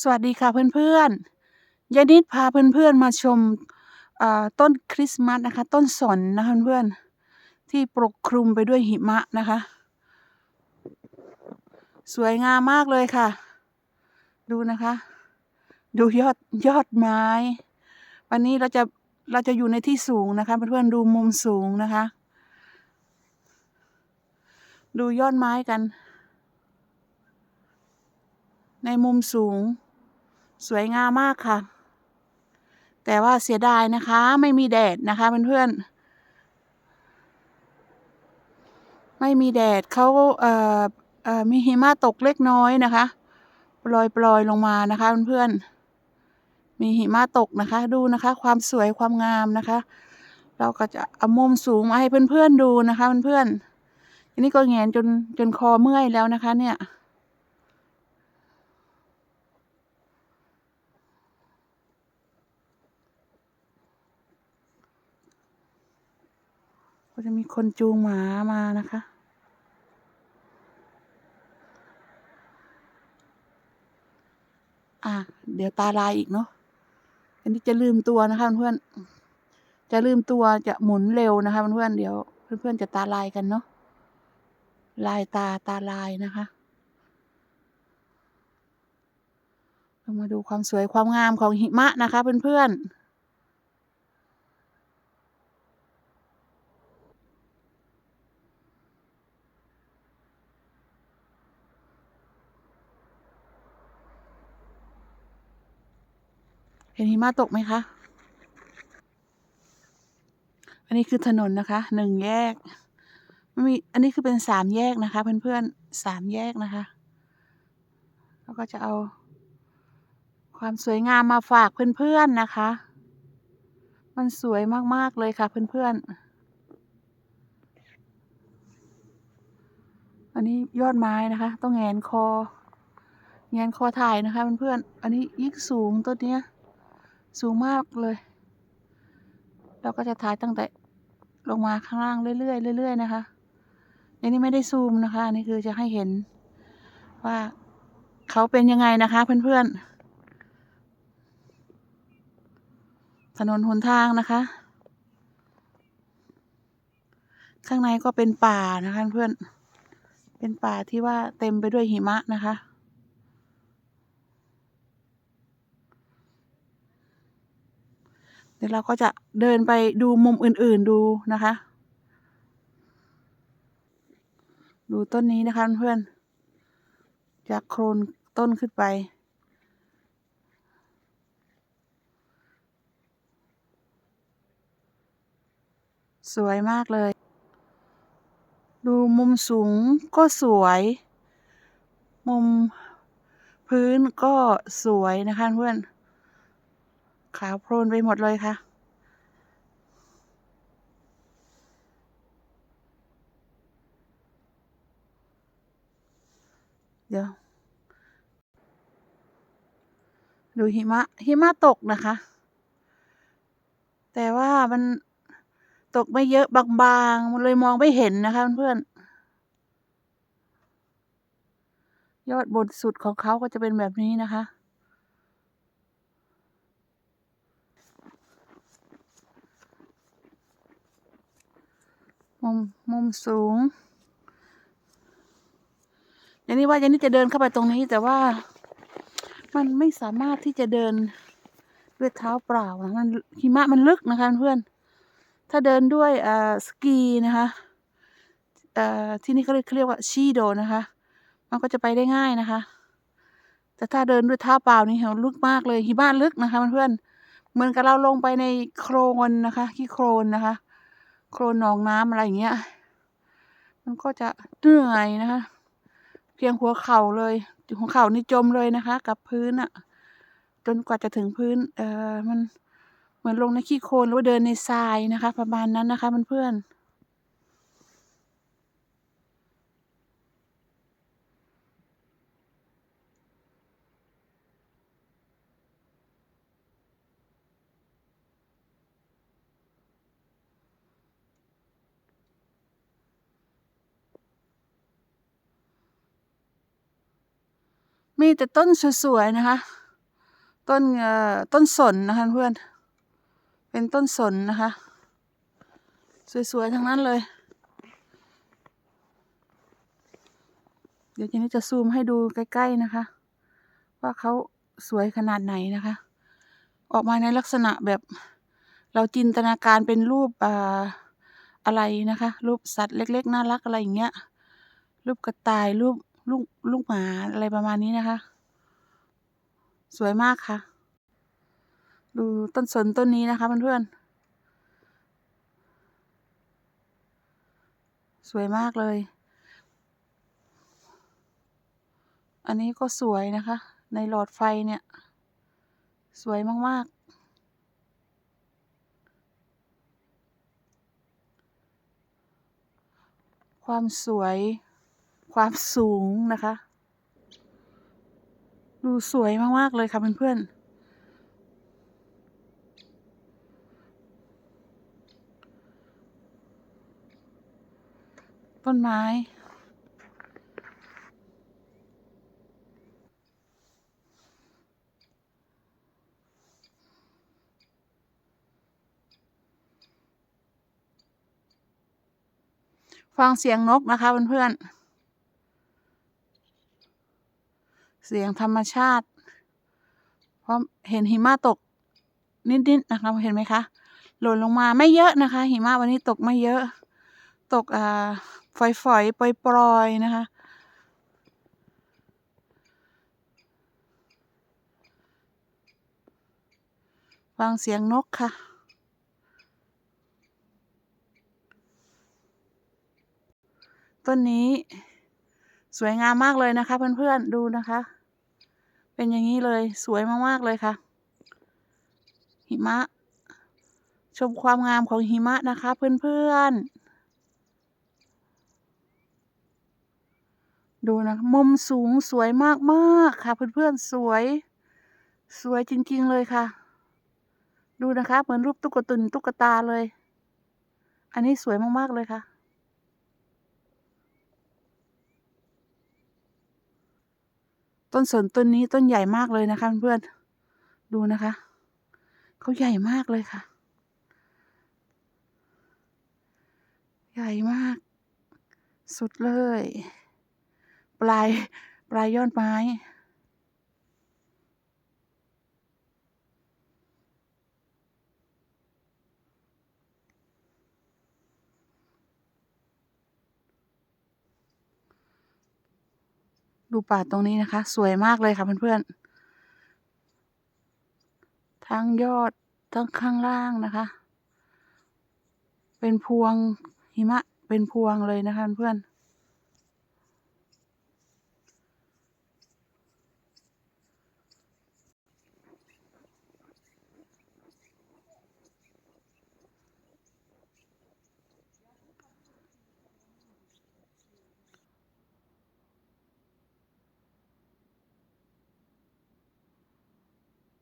สวัสดีค่ะเพื่อนๆยายนิดพาเพื่อนๆมาชมต้นคริสต์มาสนะคะ ต้นสนนะคะเพื่อนๆที่ปกคลุมไปด้วยหิมะนะคะ สวยงามมากเลยค่ะ ดูนะคะ ดูยอดยอดไม้ วันนี้เราจะเราจะอยู่ในที่สูงนะคะ เพื่อนๆดูมุมสูงนะคะ ดูยอดไม้กัน ในมุมสูง สวยงามมากค่ะ แต่ว่าเสียดายนะคะ ไม่มีแดดนะคะเพื่อนๆ ไม่มีแดดเขาเอ่อเอ่อมีหิมะตกเล็กน้อยนะคะปลอยปลอยลงมานะคะเพื่อนๆ มีหิมะตกนะคะ ดูนะคะ ความสวยความงามนะคะ เราก็จะเอามุมสูงมาให้เพื่อนๆดูนะคะเพื่อนๆอันนี้ก็แงนจนจนคอเมื่อยแล้วนะคะเนี่ย ก็จะมีคนจูงหมามานะคะ อะ เดี๋ยวตาลายอีกเนาะ อันนี้จะลืมตัวนะคะเพื่อนๆจะลืมตัวจะหมุนเร็วนะคะเพื่อนๆเดี๋ยวเพื่อนๆจะตาลายกันเนาะ ลายตาตาลายนะคะเรามาดูความสวยความงามของหิมะนะคะเพื่อนๆ เห็นหิมะตกไหมคะ อันนี้คือถนนนะคะหนึ่งแยกมันมีอันนี้คือเป็นสามแยกนะคะ เพื่อนๆสามแยกนะคะ แล้วก็จะเอา ความสวยงามมาฝากเพื่อนๆนะคะ มันสวยมากๆเลยค่ะเพื่อนๆ อันนี้ยอดไม้นะคะ ต้องแงนคอแงนคอถ่ายนะคะเพื่อนๆ อันนี้ยิ่งสูงต้นเนี้ย สูงมากเลย เราก็จะถ่ายตั้งแต่ลงมาข้างล่างเรื่อยๆเรื่อยๆนะคะอันนี้ไม่ได้ซูมนะคะอันนี้คือจะให้เห็น ว่าเขาเป็นยังไงนะคะ เพื่อนๆ ถนนหนทางนะคะ ข้างในก็เป็นป่านะคะเพื่อนเป็นป่าที่ว่าเต็มไปด้วยหิมะนะคะ เดี๋ยวเราก็จะเดินไปดูมุมอื่นๆดูนะคะ ดูต้นนี้นะคะเพื่อนจากโคลนต้นขึ้นไป สวยมากเลย ดูมุมสูงก็สวย มุมพื้นก็สวยนะคะเพื่อน ขาวโพลนไปหมดเลยค่ะ เดี๋ยว ดูหิมะ หิมะตกนะคะ แต่ว่ามันตกไม่เยอะบางๆ มันเลยมองไม่เห็นนะคะเพื่อนๆยอดบนสุดของเขาก็จะเป็นแบบนี้นะคะ มุมมุมสูงยานี้ว่ายานี้จะเดินเข้าไปตรงนี้แต่ว่า มันไม่สามารถที่จะเดินด้วยเท้าเปล่านะมันหิมะมันลึกนะคะเพื่อน ถ้าเดินด้วยอ่อสกีนะคะอ่อที่นี่เขาเรียกเรียกว่าชีโดนะคะ มันก็จะไปได้ง่ายนะคะ แต่ถ้าเดินด้วยเท้าเปล่านี่เหวลึกมากเลยหิมะลึกนะคะเพื่อนเหมือนกับเราลงไปในโคลนนะคะขี้โคลนนะคะ โคลนหนองน้ำอะไรอย่างเงี้ย มันก็จะเหนื่อยนะคะ เพียงหัวเข่าเลย หัวเข่านี่จมเลยนะคะ กับพื้นอะจนกว่าจะถึงพื้น เอ่อมันเหมือนลงในขี้โคลนหรือว่าเดินในทรายนะคะ ประมาณนั้นนะคะเพื่อนๆ มีแต่ต้นสวยๆนะคะ ต้นเอ่อต้นสนนะคะเพื่อน เป็นต้นสนนะคะ สวยๆทั้งนั้นเลย เดี๋ยวทีนี้จะซูมให้ดูใกล้ๆนะคะ ว่าเขาสวยขนาดไหนนะคะ ออกมาในลักษณะแบบเราจินตนาการเป็นรูปอ่าอะไรนะคะ รูปสัตว์เล็ก ๆ น่ารักอะไรอย่างเงี้ย รูปกระต่ายรูป ลูกลูกหมาอะไรประมาณนี้นะคะ สวยมากค่ะ ดูต้นสนต้นนี้นะคะเพื่อนๆสวยมากเลย อันนี้ก็สวยนะคะ ในหลอดไฟเนี่ย สวยมาก ๆความสวย ความสูงนะคะ ดูสวยมาก ๆ เลยค่ะเพื่อนๆต้นไม้ ฟังเสียงนกนะคะเพื่อนๆ เสียงธรรมชาติ เพราะเห็นหิมะตกนิดๆนะคะเห็นไหมคะหล่นลงมาไม่เยอะนะคะ หิมะวันนี้ตกไม่เยอะ ตกอ่าฝอยๆปล่อยๆนะคะ ฟังเสียงนกค่ะต้นนี้สวยงามมากเลยนะคะเพื่อนๆดูนะคะ เป็นอย่างนี้เลยสวยมากๆเลยค่ะ หิมะ ชมความงามของหิมะนะคะ เพื่อนๆ ดูนะมุมสูงสวยมากๆค่ะ เพื่อนๆ สวย สวยจริงๆเลยค่ะ ดูนะคะ เหมือนรูปตุ๊กตุนตุ๊กตาเลย อันนี้สวยมากๆเลยค่ะ ต้นสนต้นนี้ต้นใหญ่มากเลยนะคะเพื่อนดูนะคะเขาใหญ่มากเลยค่ะ ใหญ่มาก สุดเลย ปลายปลายยอดไม้ ดูป่าตรงนี้นะคะ สวยมากเลยค่ะเพื่อนๆ ทั้งยอดทั้งข้างล่างนะคะ เป็นพวงหิมะเป็นพวงเลยนะคะเพื่อนๆ